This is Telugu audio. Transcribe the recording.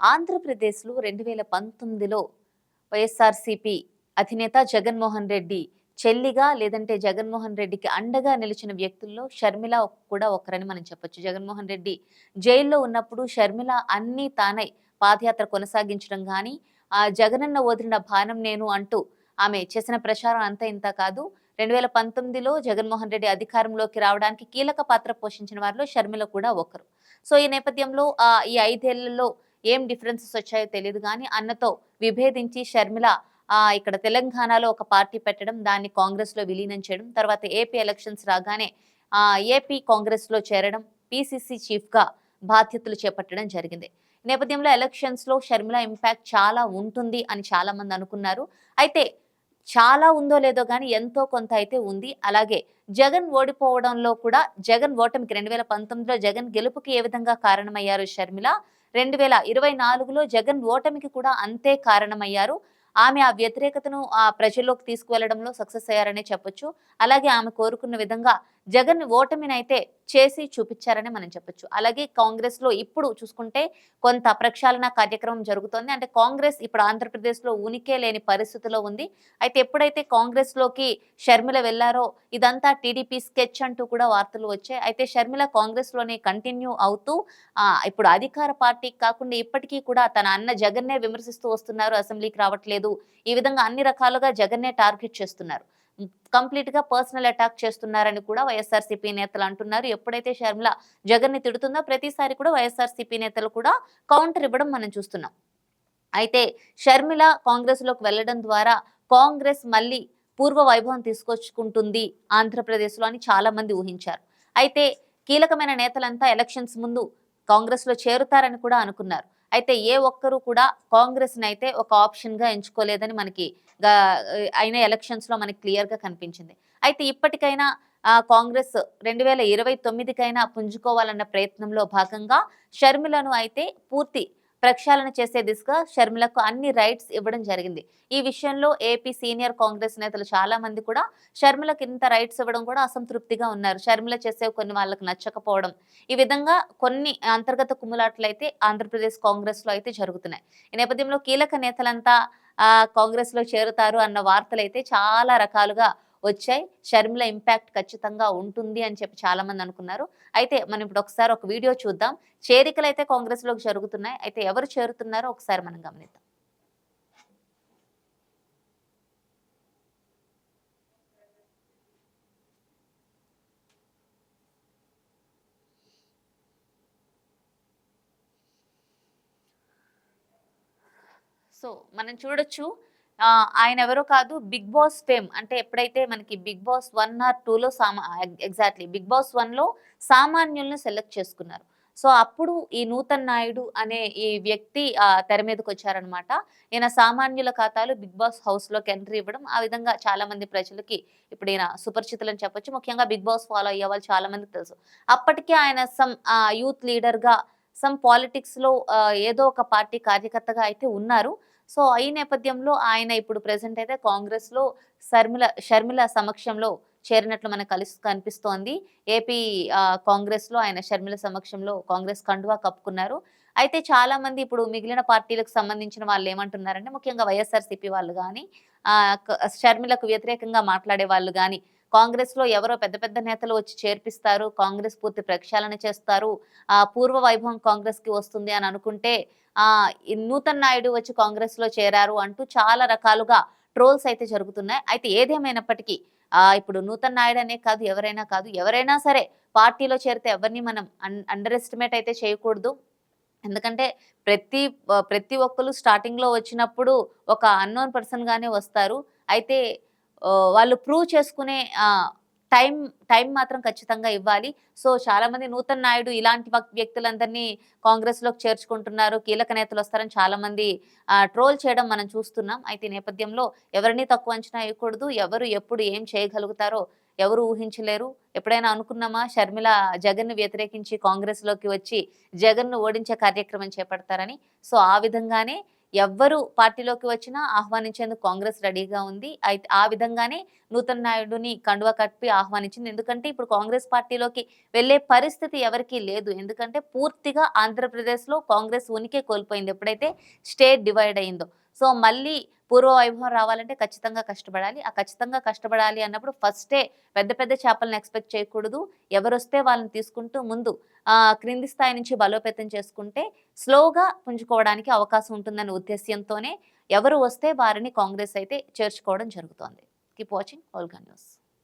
ఆంధ్రప్రదేశ్లో రెండు వేల పంతొమ్మిదిలో వైఎస్ఆర్సీపీ అధినేత జగన్మోహన్ రెడ్డి చెల్లిగా లేదంటే జగన్మోహన్ రెడ్డికి అండగా నిలిచిన వ్యక్తుల్లో షర్మిల కూడా ఒకరని మనం చెప్పొచ్చు. జగన్మోహన్ రెడ్డి జైల్లో ఉన్నప్పుడు షర్మిల అన్నీ తానై పాదయాత్ర కొనసాగించడం కానీ ఆ జగనన్న వదిలిన భానం నేను అంటూ ఆమె చేసిన ప్రచారం అంత ఇంత కాదు. రెండు వేల పంతొమ్మిదిలో జగన్మోహన్ రెడ్డి అధికారంలోకి రావడానికి కీలక పాత్ర పోషించిన వారిలో షర్మిల కూడా ఒకరు. సో ఈ నేపథ్యంలో ఈ ఐదేళ్ళలో ఏం డిఫరెన్సెస్ వచ్చాయో తెలియదు కానీ అన్నతో విభేదించి షర్మిల ఇక్కడ తెలంగాణలో ఒక పార్టీ పెట్టడం దాన్ని కాంగ్రెస్లో విలీనం చేయడం తర్వాత ఏపీ ఎలక్షన్స్ రాగానే ఆ ఏపీ కాంగ్రెస్లో చేరడం పిసిసి చీఫ్గా బాధ్యతలు చేపట్టడం జరిగింది. నేపథ్యంలో ఎలక్షన్స్లో షర్మిల ఇంపాక్ట్ చాలా ఉంటుంది అని చాలా మంది అనుకున్నారు. అయితే చాలా ఉందో లేదో కానీ ఎంతో కొంత అయితే ఉంది. అలాగే జగన్ ఓడిపోవడంలో కూడా జగన్ ఓటమికి రెండు వేల పంతొమ్మిదిలో జగన్ గెలుపుకి ఏ విధంగా కారణమయ్యారు షర్మిల? రెండు వేల ఇరవై నాలుగులో జగన్ ఓటమికి కూడా అంతే కారణమయ్యారు. ఆమె ఆ వ్యతిరేకతను ఆ ప్రజల్లోకి తీసుకువెళ్ళడంలో సక్సెస్ అయ్యారనే చెప్పొచ్చు. అలాగే ఆమె కోరుకున్న విధంగా జగన్ ఓటమినైతే చేసి చూపించారని మనం చెప్పొచ్చు. అలాగే కాంగ్రెస్లో ఇప్పుడు చూసుకుంటే కొంత ప్రక్షాళన కార్యక్రమం జరుగుతోంది. అంటే కాంగ్రెస్ ఇప్పుడు ఆంధ్రప్రదేశ్లో ఉనికే లేని పరిస్థితిలో ఉంది. అయితే ఎప్పుడైతే కాంగ్రెస్లోకి షర్మిల వెళ్ళారో ఇదంతా టీడీపీ స్కెచ్ అంటూ కూడా వార్తలు వచ్చాయి. అయితే షర్మిల కాంగ్రెస్లోనే కంటిన్యూ అవుతూ ఇప్పుడు అధికార పార్టీ కాకుండా ఇప్పటికీ కూడా తన అన్న జగన్నే విమర్శిస్తూ వస్తున్నారు. అసెంబ్లీకి రావట్లేదు. ఈ విధంగా అన్ని రకాలుగా జగన్నే టార్గెట్ చేస్తున్నారు. కంప్లీట్గా పర్సనల్ అటాక్ చేస్తున్నారని కూడా వైఎస్ఆర్సీపీ నేతలు అంటున్నారు. ఎప్పుడైతే షర్మిల జగన్ని తిడుతుందో ప్రతిసారి కూడా వైఎస్ఆర్సీపీ నేతలు కూడా కౌంటర్ ఇవ్వడం మనం చూస్తున్నాం. అయితే షర్మిల కాంగ్రెస్లోకి వెళ్ళడం ద్వారా కాంగ్రెస్ మళ్ళీ పూర్వ వైభవం తీసుకొచ్చుకుంటుంది ఆంధ్రప్రదేశ్లో అని చాలా మంది ఊహించారు. అయితే కీలకమైన నేతలంతా ఎలక్షన్స్ ముందు కాంగ్రెస్లో చేరుతారని కూడా అనుకున్నారు. అయితే ఏ ఒక్కరూ కూడా కాంగ్రెస్ అయితే ఒక ఆప్షన్గా ఎంచుకోలేదని మనకి అయిన ఎలక్షన్స్లో మనకి క్లియర్గా కనిపించింది. అయితే ఇప్పటికైనా ఆ, కాంగ్రెస్ రెండు వేల ఇరవై తొమ్మిదికైనా పుంజుకోవాలన్న ప్రయత్నంలో భాగంగా షర్మిలను అయితే పూర్తి ప్రక్షాళన చేసే దిశగా షర్మిలకు అన్ని రైట్స్ ఇవ్వడం జరిగింది. ఈ విషయంలో ఏపీ సీనియర్ కాంగ్రెస్ నేతలు చాలా మంది కూడా షర్మిలకు ఇంత రైట్స్ ఇవ్వడం కూడా అసంతృప్తిగా ఉన్నారు. షర్మిల చేసే కొన్ని వాళ్ళకి నచ్చకపోవడం. ఈ విధంగా కొన్ని అంతర్గత కుమ్ములాట్లు అయితే ఆంధ్రప్రదేశ్ కాంగ్రెస్లో అయితే జరుగుతున్నాయి. ఈ నేపథ్యంలో కీలక నేతలంతా ఆ కాంగ్రెస్లో చేరుతారు అన్న వార్తలు అయితే చాలా రకాలుగా వచ్చాయి. షర్మిల ఇంపాక్ట్ ఖచ్చితంగా ఉంటుంది అని చెప్పి చాలా మంది అనుకున్నారు. అయితే మనం ఇప్పుడు ఒకసారి ఒక వీడియో చూద్దాం. చేరికలు అయితే కాంగ్రెస్లోకి జరుగుతున్నాయి. అయితే ఎవరు చేరుతున్నారో ఒకసారి మనం గమనిద్దాం. సో మనం చూడొచ్చు ఆయన ఎవరో కాదు బిగ్ బాస్ ఫేమ్ అంటే ఎప్పుడైతే మనకి బిగ్ బాస్ వన్ ఆర్ టూలో సామా ఎగ్జాక్ట్లీ బిగ్ బాస్ వన్లో సామాన్యుల్ని సెలెక్ట్ చేసుకున్నారు. సో అప్పుడు ఈ నూతన్ నాయుడు అనే ఈ వ్యక్తి ఆ, తెర మీదకి వచ్చారనమాట ఈయన సామాన్యుల ఖాతాలు బిగ్ బాస్ హౌస్లోకి ఎంట్రీ ఇవ్వడం ఆ విధంగా చాలా మంది ప్రజలకి ఇప్పుడు ఈయన సుపరిచితులని చెప్పొచ్చు. ముఖ్యంగా బిగ్ బాస్ ఫాలో అయ్యే వాళ్ళు చాలా మందికి తెలుసు. అప్పటికే ఆయన సమ్ యూత్ లీడర్గా సమ్ పాలిటిక్స్లో ఏదో ఒక పార్టీ కార్యకర్తగా అయితే ఉన్నారు. సో ఈ నేపథ్యంలో ఆయన ఇప్పుడు ప్రెసెంట్ అయితే కాంగ్రెస్లో శర్మిల షర్మిల సమక్షంలో చేరినట్లు మనకు కలిసి కనిపిస్తోంది. ఏపీ కాంగ్రెస్లో కాంగ్రెస్లో ఆయన షర్మిల సమక్షంలో కాంగ్రెస్ కండువా కప్పుకున్నారు. అయితే చాలా మంది ఇప్పుడు మిగిలిన పార్టీలకు సంబంధించిన వాళ్ళు ఏమంటున్నారంటే ముఖ్యంగా వైఎస్ఆర్సీపీ వాళ్ళు కానీ షర్మిలకు వ్యతిరేకంగా మాట్లాడే వాళ్ళు కానీ కాంగ్రెస్లో ఎవరో పెద్ద పెద్ద నేతలు వచ్చి చేర్పిస్తారు కాంగ్రెస్ పూర్తి ప్రక్షాళన చేస్తారు ఆ పూర్వ వైభవం కాంగ్రెస్కి వస్తుంది అని అనుకుంటే ఆ నూతన్ నాయుడు వచ్చి కాంగ్రెస్లో చేరారు అంటూ చాలా రకాలుగా ట్రోల్స్ అయితే జరుగుతున్నాయి. అయితే ఏదేమైనప్పటికీ ఆ ఇప్పుడు నూతన్ నాయుడు అనే కాదు ఎవరైనా కాదు ఎవరైనా సరే పార్టీలో చేరితే ఎవరిని మనం అండర్ ఎస్టిమేట్ అయితే చేయకూడదు. ఎందుకంటే ప్రతి ప్రతి ఒక్కరు స్టార్టింగ్లో వచ్చినప్పుడు ఒక అన్నోన్ పర్సన్గానే వస్తారు. అయితే వాళ్ళు ప్రూవ్ చేసుకునే టైం టైం మాత్రం ఖచ్చితంగా ఇవ్వాలి. సో చాలా మంది నూతన్ నాయుడు ఇలాంటి వ్యక్తులందరినీ కాంగ్రెస్లోకి చేర్చుకుంటున్నారు కీలక నేతలు వస్తారని చాలా మంది ట్రోల్ చేయడం మనం చూస్తున్నాం. అయితే నేపథ్యంలో ఎవరిని తక్కువ అంచనా వేయకూడదు ఎవరు ఎప్పుడు ఏం చేయగలుగుతారో ఎవరు ఊహించలేరు. ఎప్పుడైనా అనుకున్నామా? షర్మిల జగన్ను వ్యతిరేకించి కాంగ్రెస్లోకి వచ్చి జగన్ను ఓడించే కార్యక్రమం చేపడతారని. సో ఆ విధంగానే ఎవ్వరు పార్టీలోకి వచ్చినా ఆహ్వానించేందుకు కాంగ్రెస్ రెడీగా ఉంది. అయితే ఆ విధంగానే నూతన్ నాయుడుని కండువా కప్పి ఆహ్వానించింది. ఎందుకంటే ఇప్పుడు కాంగ్రెస్ పార్టీలోకి వెళ్ళే పరిస్థితి ఎవరికీ లేదు. ఎందుకంటే పూర్తిగా ఆంధ్రప్రదేశ్లో కాంగ్రెస్ ఉనికి కోల్పోయింది. ఎప్పుడైతే స్టేట్ డివైడ్ అయిందో. సో మళ్ళీ పూర్వ వైభవం రావాలంటే ఖచ్చితంగా కష్టపడాలి. ఆ ఖచ్చితంగా కష్టపడాలి అన్నప్పుడు ఫస్టే పెద్ద పెద్ద చేపలను ఎక్స్పెక్ట్ చేయకూడదు. ఎవరొస్తే వాళ్ళని తీసుకుంటూ ముందు క్రింది స్థాయి నుంచి బలోపేతం చేసుకుంటే స్లోగా పుంజుకోవడానికి అవకాశం ఉంటుందనే ఉద్దేశ్యంతోనే ఎవరు వస్తే వారిని కాంగ్రెస్ అయితే చేర్చుకోవడం జరుగుతోంది. Keep watching ఆల్గా news